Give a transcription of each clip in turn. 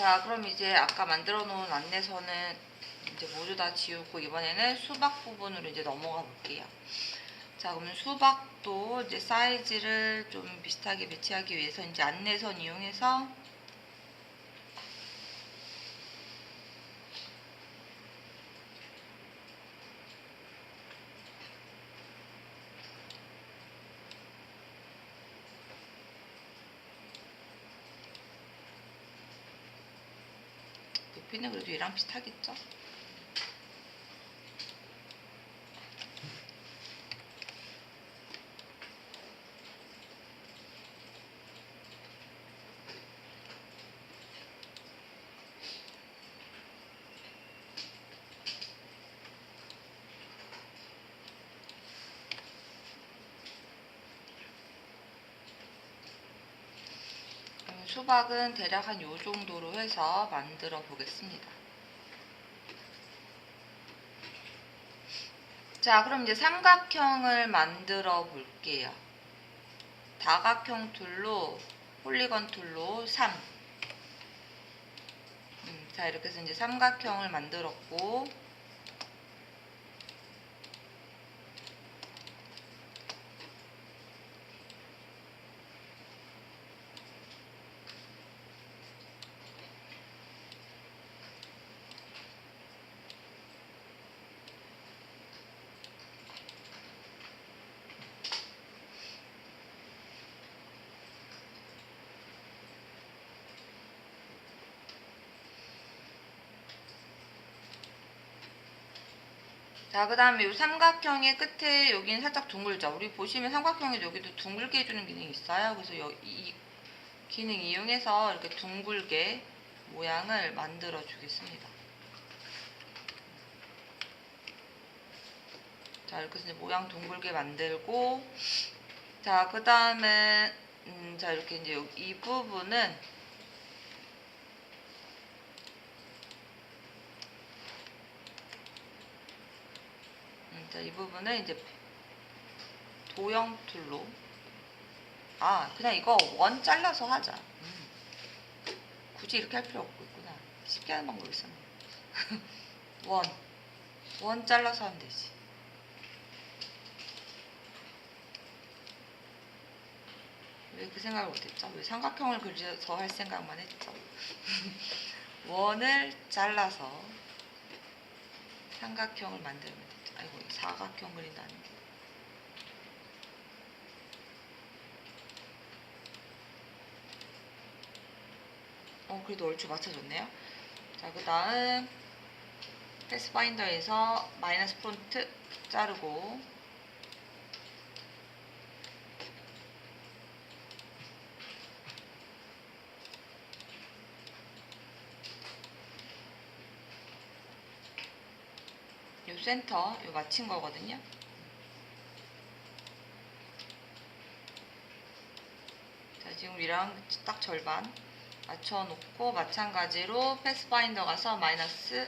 자, 그럼 이제 아까 만들어 놓은 안내서는 이제 모두 다 지우고 이번에는 수박 부분으로 이제 넘어가 볼게요. 자, 그러면 수박도 이제 사이즈를 좀 비슷하게 배치하기 위해서 이제 안내선 이용해서 높이는 그래도 얘랑 비슷하겠죠? 음, 수박은 대략 한 요 정도로 해서 만들어 보겠습니다. 자, 그럼 이제 삼각형을 만들어 볼게요. 다각형 툴로, 폴리건 툴로 3. 음, 자, 이렇게 해서 이제 삼각형을 만들었고, 자, 그 다음에 이 삼각형의 끝에 여기는 살짝 둥글죠. 우리 보시면 삼각형에 여기도 둥글게 해주는 기능이 있어요. 그래서 여, 이 기능 이용해서 이렇게 둥글게 모양을 만들어 주겠습니다. 자, 이렇게 해서 모양 둥글게 만들고, 자, 그 다음에, 음, 자, 이렇게 이제 요- 이 부분은 음, 자, 이 부분은 이제 도형 툴로 아 그냥 이거 원 잘라서 하자 음. 굳이 이렇게 할 필요 없고 있구나 쉽게 하는 방법이 있었네 원, 원 잘라서 하면 되지 왜 그 생각을 못했죠? 왜 삼각형을 그려서 할 생각만 했죠? 원을 잘라서 삼각형을 만들면 사각형 그린다는 게. 어 그래도 얼추 맞춰줬네요. 자 그 다음 패스파인더에서 마이너스 폰트 자르고 요 센터 요 맞춘 거거든요. 자 지금 우리랑 딱 절반 맞춰놓고 마찬가지로 패스파인더 가서 마이너스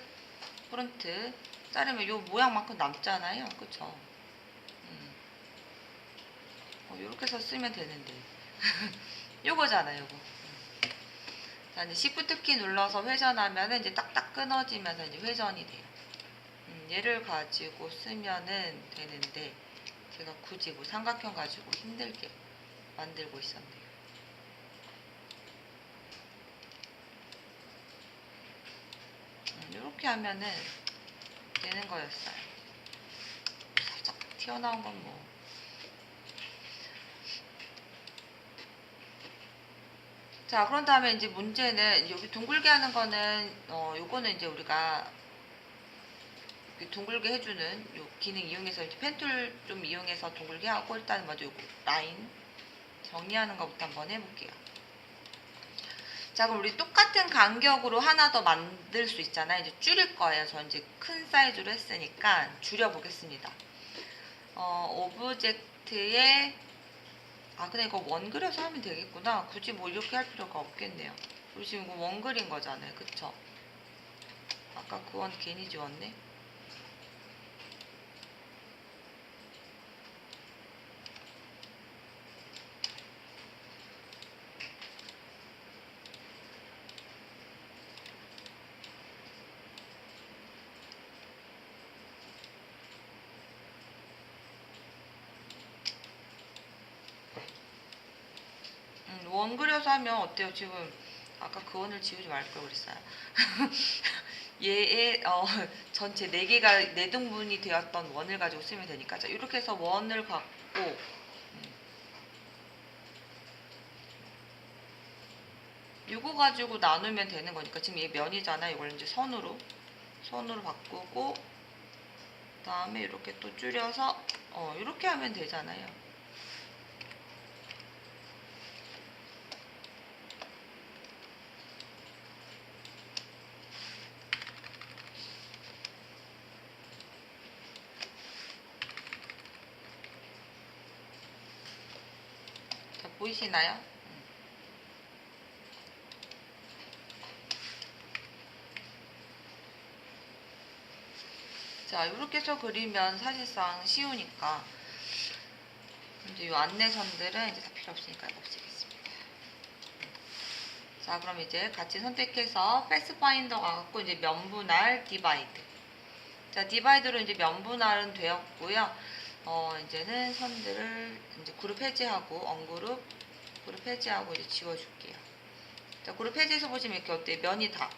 프론트 자르면 요 모양만큼 남잖아요. 그쵸? 음. 어, 요렇게 해서 쓰면 되는데 요거잖아요 요거 음. 자 이제 시프트 키 눌러서 회전하면은 이제 딱딱 끊어지면서 이제 회전이 돼요. 음, 얘를 가지고 쓰면은 되는데 제가 굳이 뭐 삼각형 가지고 힘들게 만들고 있었네요. 음, 이렇게 하면은 되는 거였어요. 살짝 튀어나온 건 뭐. 자, 그런 다음에 이제 문제는 여기 둥글게 하는 거는 어 요거는 이제 우리가 둥글게 해주는 요 기능 이용해서 이렇게 펜툴 좀 이용해서 둥글게 하고 일단 먼저 요 라인 정리하는 것부터 한번 해볼게요. 자 그럼 우리 똑같은 간격으로 하나 더 만들 수 있잖아요. 이제 줄일 거예요. 저 이제 큰 사이즈로 했으니까 줄여보겠습니다. 어, 오브젝트에 아 근데 이거 원 그려서 하면 되겠구나. 굳이 뭐 이렇게 할 필요가 없겠네요. 우리 지금 이거 원 그린 거잖아요. 그쵸? 아까 그 원 괜히 지웠네. 원 그려서 하면 어때요? 지금 아까 그 원을 지우지 말 걸 그랬어요. 얘의 어, 전체 네 개가 네 등분이 되었던 원을 가지고 쓰면 되니까 자 이렇게 해서 원을 갖고 음. 이거 가지고 나누면 되는 거니까 지금 얘 면이잖아. 이걸 이제 선으로 선으로 바꾸고 그 다음에 이렇게 또 줄여서 어 이렇게 하면 되잖아요. 자, 보이시나요? 음. 자, 이렇게 해서 그리면 사실상 쉬우니까 이제 이 안내선들은 이제 다 필요 없으니까 없애겠습니다. 자, 그럼 이제 같이 선택해서 패스파인더 가갖고 이제 면분할 디바이드. 자, 디바이드로 이제 면분할은 되었고요. 어, 이제는 선들을 이제 그룹 해제하고 언그룹 그룹 해제하고 이제 지워줄게요. 자, 그룹 해제해서 보시면 이렇게 어때? 면이 다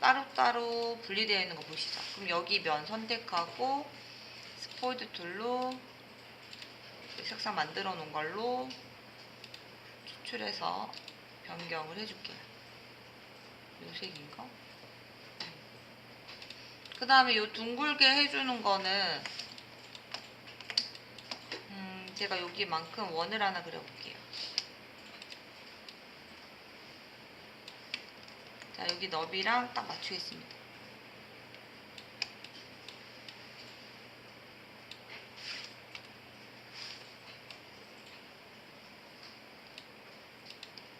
따로따로 분리되어 있는 거 보시죠. 그럼 여기 면 선택하고 스포이드 툴로 색상 만들어 놓은 걸로 추출해서 변경을 해줄게요. 요 색인가? 그 다음에 요 둥글게 해주는 거는 음, 제가 여기만큼 원을 하나 그려볼게요. 자, 여기 너비랑 딱 맞추겠습니다.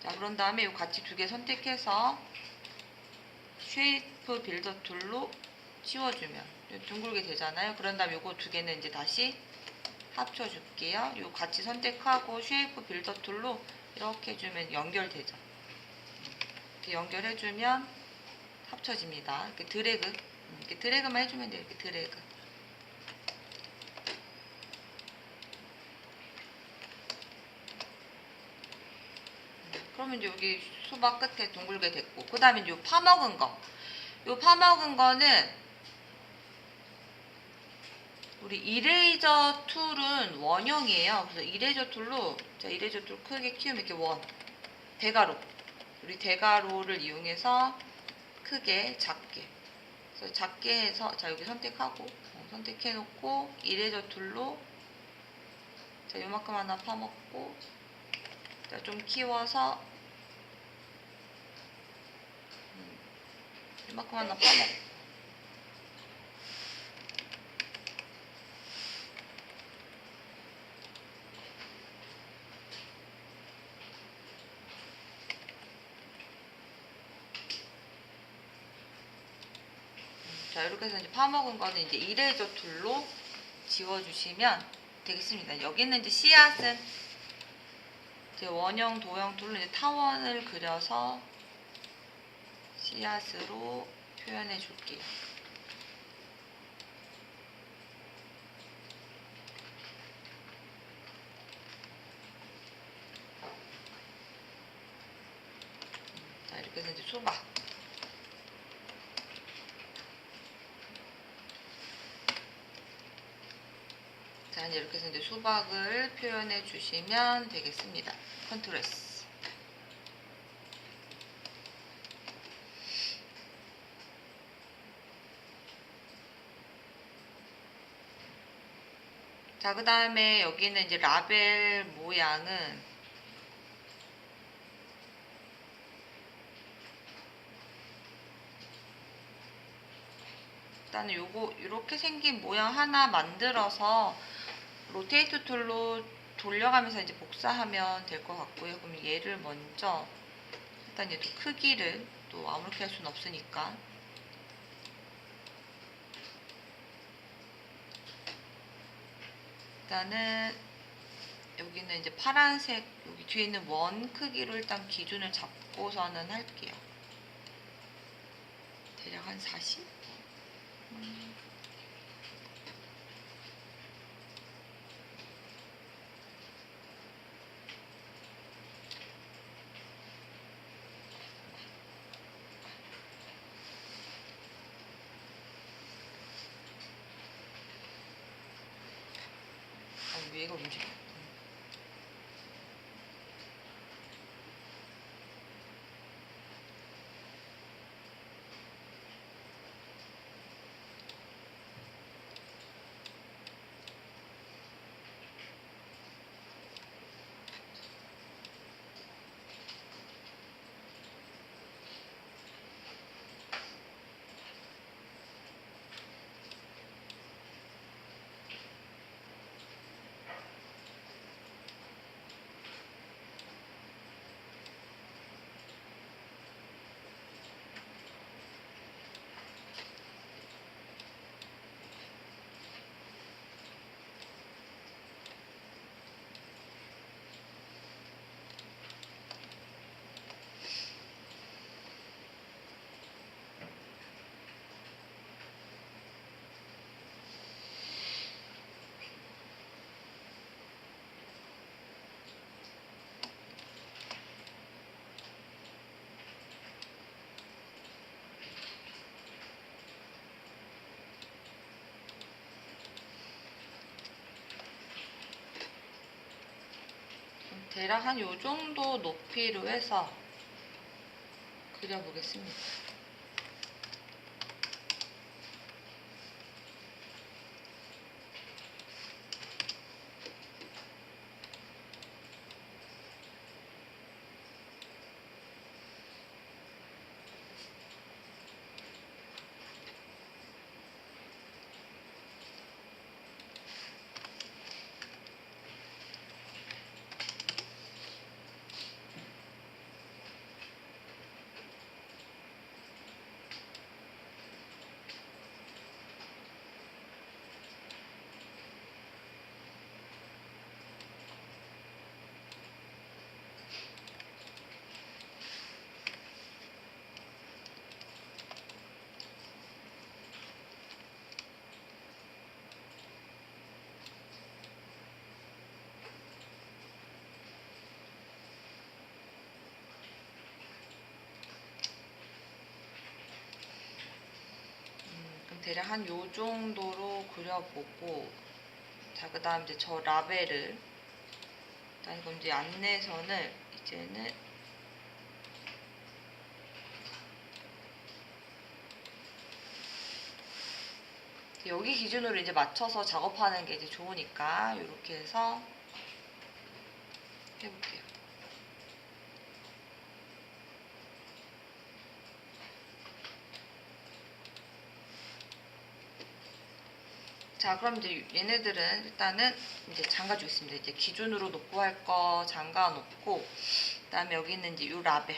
자, 그런 다음에 이 같이 두 개 선택해서 쉐이프 빌더 툴로 치워주면 둥글게 되잖아요. 그런 다음에 이거 두 개는 이제 다시 합쳐줄게요. 이 같이 선택하고 쉐이프 빌더 툴로 이렇게 해주면 연결되죠. 이렇게 연결해주면 합쳐집니다. 이렇게 드래그, 음, 이렇게 드래그만 해주면 돼요. 이렇게 드래그. 음, 그러면 이제 여기 수박 끝에 둥글게 됐고, 그 다음에 요 파먹은 거. 요 파먹은 거는 우리 이레이저 툴은 원형이에요. 그래서 이레이저 툴로 자 이레이저 툴 크게 키우면 이렇게 원 대가로 우리 대가로를 이용해서 크게 작게. 그래서 작게 해서 자 여기 선택하고 어, 선택해 놓고 이레이저 툴로 자 요만큼 하나 파먹고 자 좀 키워서 음, 요만큼 하나 파먹고 자 이렇게 해서 이제 파먹은 거는 이제 이레이저 툴로 지워주시면 되겠습니다. 여기는 이제 씨앗은 이제 원형 도형 툴로 이제 타원을 그려서 씨앗으로 표현해 줄게요. 자 이렇게 해서 이제 수박 자, 이렇게 해서 이제 수박을 표현해 주시면 되겠습니다. 컨트롤 S. 자, 그 다음에 여기는 이제 라벨 모양은 일단은 요거 이렇게 생긴 모양 하나 만들어서 로테이트 툴로 돌려가면서 이제 복사하면 될 것 같고요. 그럼 얘를 먼저 일단 얘도 크기를 또 아무렇게 할 수는 없으니까 일단은 여기는 이제 파란색 여기 뒤에 있는 원 크기로 일단 기준을 잡고서는 할게요. 대략 한 40? 음. 대략 한 요 정도 높이로 해서 그려보겠습니다. 음, 그럼 대략 한 요 정도로 그려보고 자 그 다음 이제 저 라벨을 일단 이건 이제 안내선을 이제는 여기 기준으로 이제 맞춰서 작업하는 게 이제 좋으니까 이렇게 해서 해볼게요. 자, 그럼 이제 얘네들은 일단은 이제 잠가 주겠습니다. 이제 기준으로 놓고 할 거 잠가 놓고, 그 다음에 여기 있는 이제 요 라벨.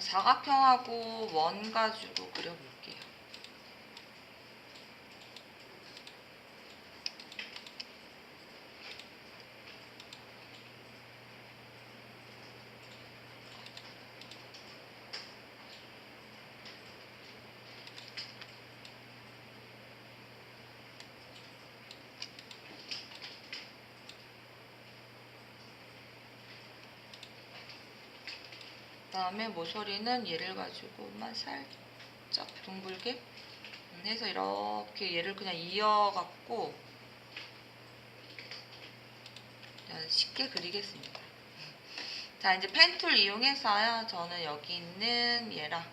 사각형하고 원 가지고 그려볼게요. 다음에 모서리는 얘를 가지고만 살짝 둥글게 음, 해서 이렇게 얘를 그냥 이어갖고 그냥 쉽게 그리겠습니다. 자 이제 펜툴 이용해서요. 저는 여기 있는 얘랑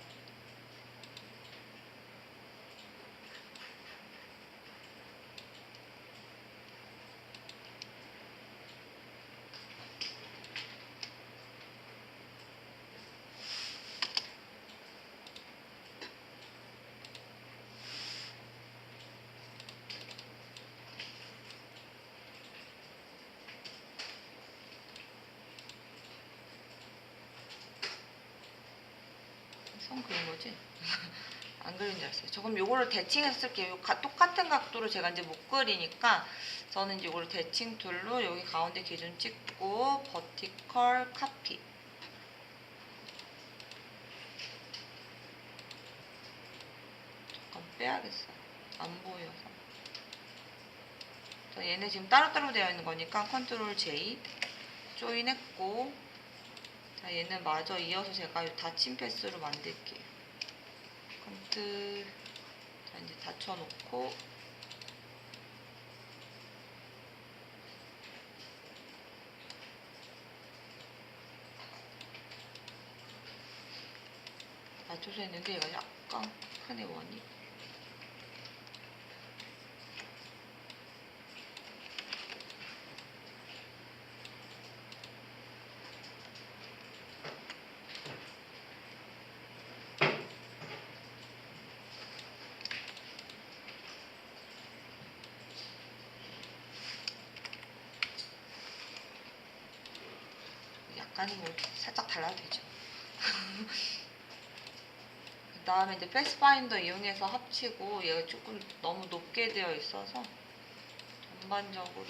선 그린 거지? 안 그린 줄 알았어요. 저 그럼 요거를 대칭해서 쓸게요. 요 가- 똑같은 각도로 제가 이제 못 그리니까 저는 요거를 대칭 툴로 여기 가운데 기준 찍고 버티컬 카피 잠깐 빼야겠어요. 안 보여서. 자, 얘네 지금 따로따로 되어 있는 거니까 컨트롤 J 조인했고 자 얘는 마저 이어서 제가 요 닫힌 패스로 만들게요. 컨트 자 이제 닫혀놓고 맞춰서 했는데 얘가 약간 크네 원이 약간이 뭐 살짝 달라도 되죠. 그 다음에 이제 패스파인더 이용해서 합치고 얘가 조금 너무 높게 되어 있어서 전반적으로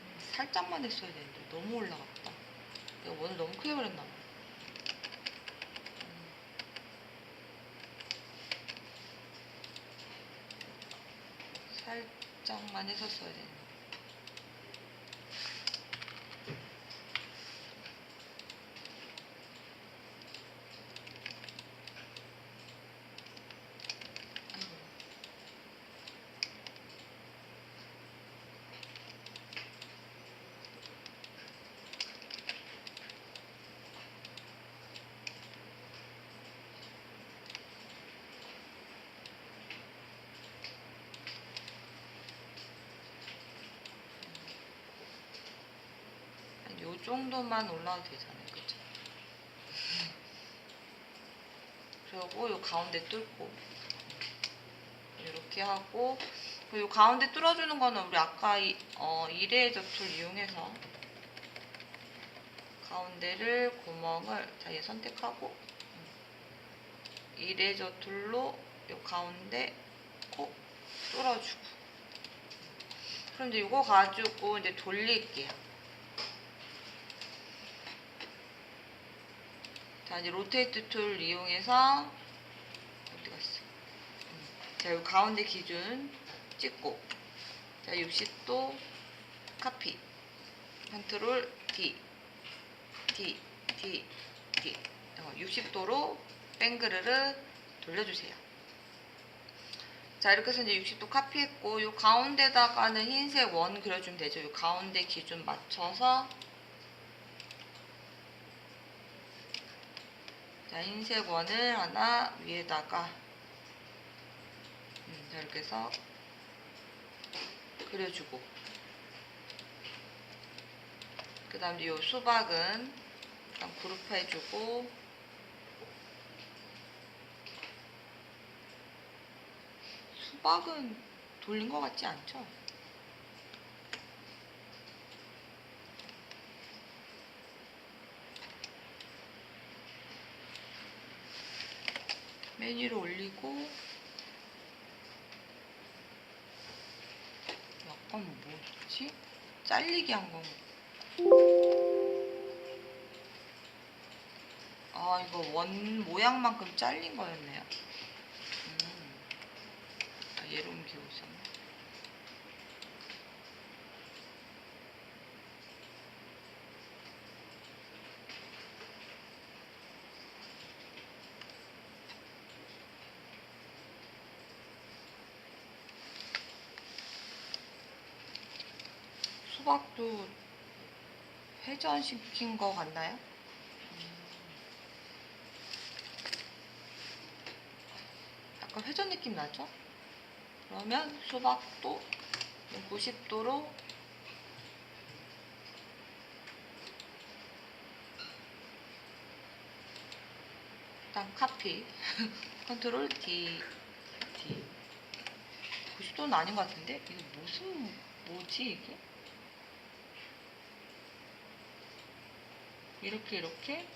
음, 살짝만 했어야 되는데 너무 올라갔다. 내가 원을 너무 크게 그렸나 봐. 음. 살짝만 했었어야 되는데. 아이고. 한요 정도만 올라도 되잖아요. 그쵸? 그리고 요 가운데 뚫고 이렇게 하고 요 가운데 뚫어주는 거는 우리 아까 이, 어, 이레이저 툴 이용해서 가운데를 구멍을 자, 얘 선택하고 이레이저 툴로 요 가운데 콕 뚫어주고 그럼 이제 이거 가지고 이제 돌릴게요. 자 이제 로테이트 툴 이용해서 어디 갔어? 음. 자 여기 가운데 기준 찍고 자 60도 카피 컨트롤 D D D D 어, 60도로 뱅그르르 돌려주세요. 자 이렇게 해서 이제 60도 카피했고 이 가운데다가는 흰색 원 그려주면 되죠. 이 가운데 기준 맞춰서 자, 흰색 원을 하나 위에다가. 음, 자, 이렇게 해서 그려주고. 그 다음 이 수박은 일단 그룹 해주고. 수박은 돌린 것 같지 않죠? 맨 위로 올리고 약간 뭐지? 잘리게 한 건. 아 이거 원 모양만큼 잘린 거였네요. 음. 아, 얘로 옮기고 있었네. 수박도 회전시킨 거 같나요? 약간 회전 느낌 나죠? 그러면 수박도 90도로 일단 카피. 컨트롤 D. 90도 90도는 아닌 것 같은데? 이게 무슨 뭐지 이게 이렇게 이렇게.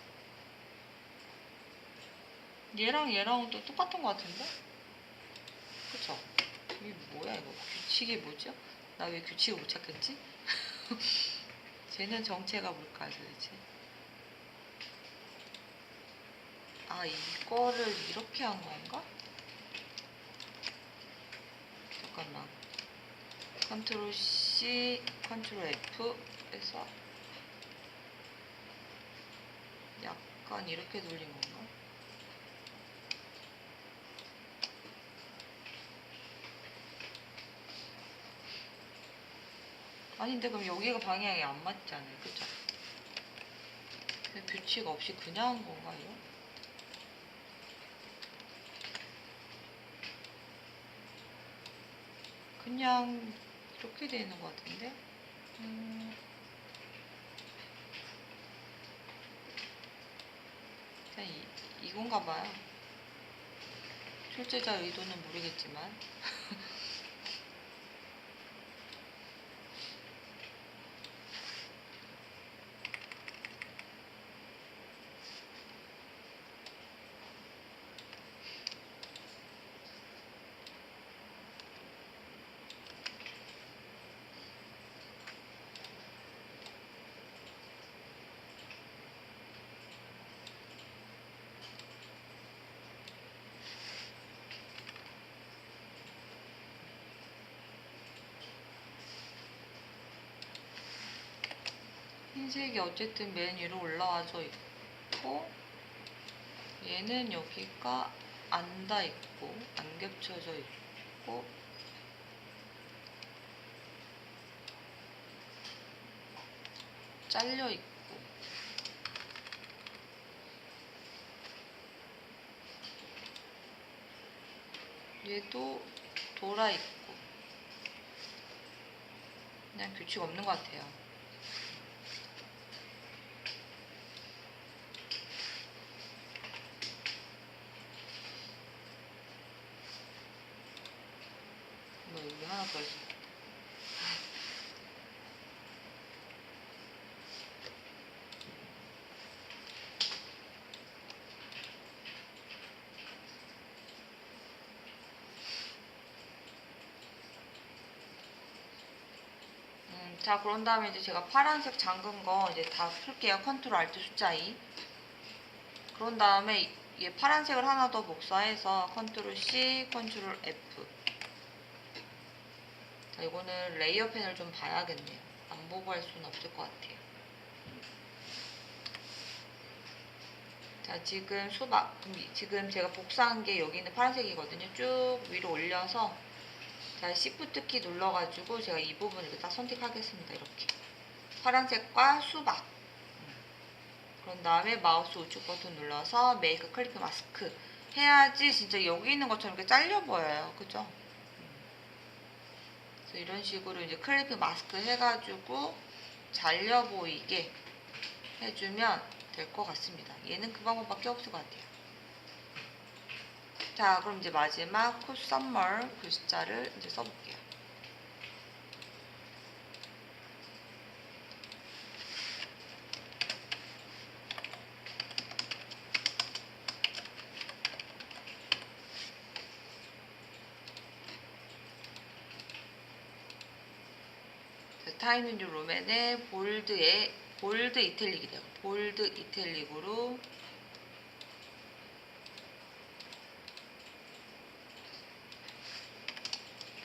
얘랑 얘랑은 또 똑같은 것 같은데? 그쵸? 이게 뭐야 이거? 규칙이 뭐죠? 나 왜 규칙을 못 찾겠지? 쟤는 정체가 뭘까 도대체? 아 이거를 이렇게 한 건가? 잠깐만. 컨트롤 C 컨트롤 F 해서 약간 이렇게 돌린 건가? 아닌데 그럼 여기가 방향이 안 맞잖아요 그쵸? 그냥 규칙 없이 그냥 한 건가요? 그냥 이렇게 되어 있는 것 같은데 음, 그냥 이, 이건가 봐요. 출제자 의도는 모르겠지만 흰색이 어쨌든 맨 위로 올라와져 있고 얘는 여기가 안닿 있고 안 겹쳐져 있고 잘려 있고 얘도 돌아 있고 그냥 규칙 없는 것 같아요. 뭐 여기 하나 더 있어. 음, 자 그런 다음에 이제 제가 파란색 잠근 거 이제 다 풀게요. 컨트롤 알트 숫자 2. 그런 다음에 얘 파란색을 하나 더 복사해서 컨트롤 C, 컨트롤 F. 자, 이거는 레이어 펜을 좀 봐야겠네요. 안 보고 할 수는 없을 것 같아요. 자, 지금 수박, 지금 제가 복사한 게 여기 있는 파란색이거든요. 쭉 위로 올려서 자, Shift 키 눌러가지고 제가 이 부분 이렇게 딱 선택하겠습니다. 이렇게. 파란색과 수박. 음. 그런 다음에 마우스 우측 버튼 눌러서 메이크 클릭 마스크 해야지 진짜 여기 있는 것처럼 이렇게 잘려 보여요. 그죠? 그래서 이런 식으로 이제 클리프 마스크 해가지고 잘려 보이게 해주면 될 것 같습니다. 얘는 그 방법밖에 없을 것 같아요. 자, 그럼 이제 마지막 콧썸머 글자를 이제 써볼게요. 타임뉴 로맨의 볼드에 볼드 이탈릭이래요. 볼드 이탈릭으로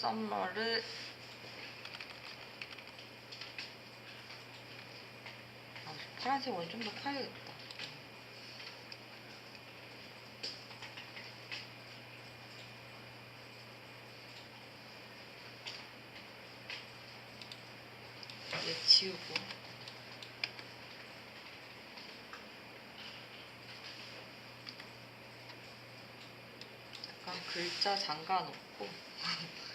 썸머를 파란색 오늘 좀더 파야겠다. 얘 지우고. 글자 잠가 놓고.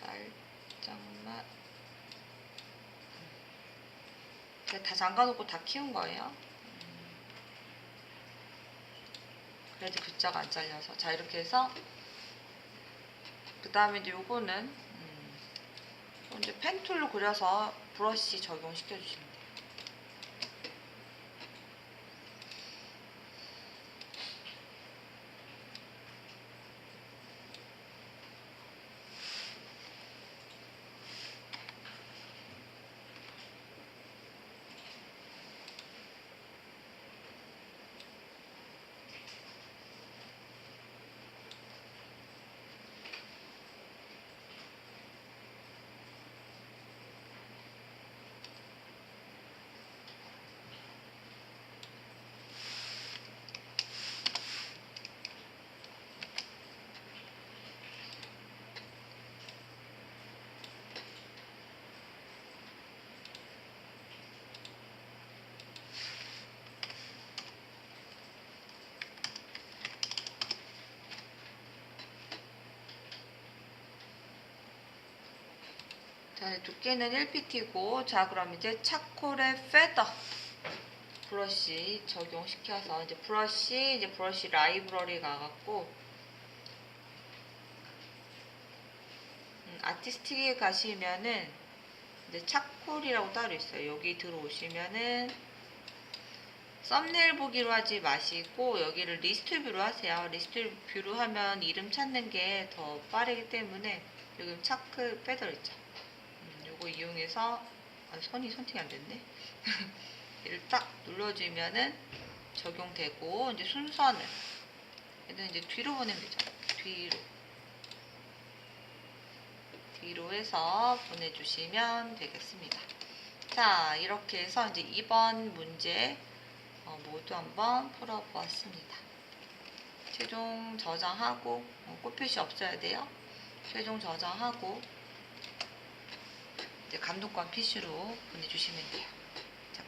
살짝만. 제가 다 잠가놓고 다 키운 거예요. 음. 그래도 글자가 안 잘려서. 자, 이렇게 해서. 그 다음에 이제 요거는, 음, 이제 펜툴로 그려서 브러쉬 적용시켜 주시면 돼요. 자, 두께는 1pt고, 자, 그럼 이제 차콜의 페더 브러쉬 적용시켜서 이제 브러쉬, 이제 브러쉬 라이브러리 가갖고, 음, 아티스틱에 가시면은 이제 차콜이라고 따로 있어요. 여기 들어오시면은 썸네일 보기로 하지 마시고 여기를 리스트 뷰로 하세요. 리스트 뷰로 하면 이름 찾는 게 더 빠르기 때문에 여기 차크 페더 있죠. 음, 요거 이용해서 아, 선이 선택이 안 됐네. 얘를 딱 눌러주면은 적용되고 이제 순선을 얘는 이제 뒤로 보내면 되죠. 뒤로 뒤로 해서 보내주시면 되겠습니다. 자 이렇게 해서 이제 2번 문제 어, 모두 한번 풀어보았습니다. 최종 저장하고 어, 꽃표시 없어야 돼요. 최종 저장하고 감독관 PC로 보내주시면 돼요.